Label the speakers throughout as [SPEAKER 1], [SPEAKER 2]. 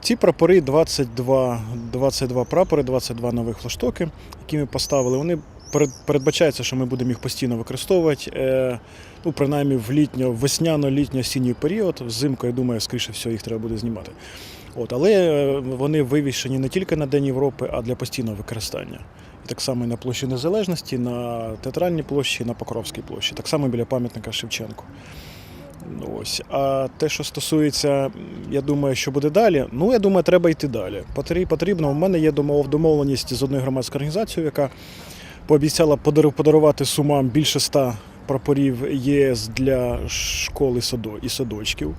[SPEAKER 1] Ці прапори 22, 22 прапори, 22 нових флаштоки, які ми поставили. Вони перед- передбачається, що ми будемо їх постійно використовувати. Е, ну, принаймні в літньо, весняно-літньо-осінній період. Взимку, я думаю, скоріше всього, їх треба буде знімати. От, але е, вони вивішені не тільки на День Європи, а для постійного використання. І так само і на площі Незалежності, на театральній площі, на Покровській площі, так само біля пам'ятника Шевченку. Ну, Ось. А те, що стосується, я думаю, що буде далі, ну я думаю, треба йти далі. Потрі- Потрібно. У мене є домов- домовленість з одною громадською організацією, яка пообіцяла подар- подарувати сумам більше ста прапорів ЄС для школ і садо- і садочків.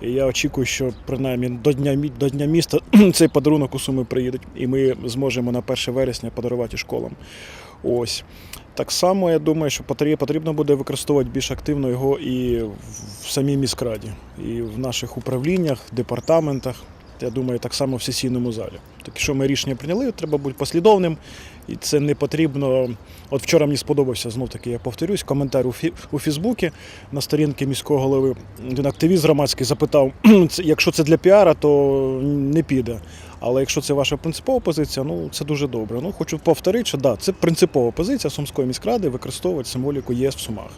[SPEAKER 1] Я очікую, що принаймні до дня, до дня міста цей подарунок у Суми приїде, і ми зможемо на 1 вересня подарувати школам. Ось. Так само, я думаю, що потрібно буде використовувати більш активно його і в самій міськраді, і в наших управліннях, департаментах. Я думаю, так само в сесійному залі. Так що ми рішення прийняли, треба бути послідовним, і це не потрібно. От вчора мені сподобався знов таки, я повторюсь, коментар у, фі, у Фейсбуці на сторінці міського голови. Один активіст громадський запитав: якщо це для піара, то не піде. Але якщо це ваша принципова позиція, ну це дуже добре. Ну хочу повторити, що да, це принципова позиція Сумської міськради використовувати символіку ЄС в Сумах.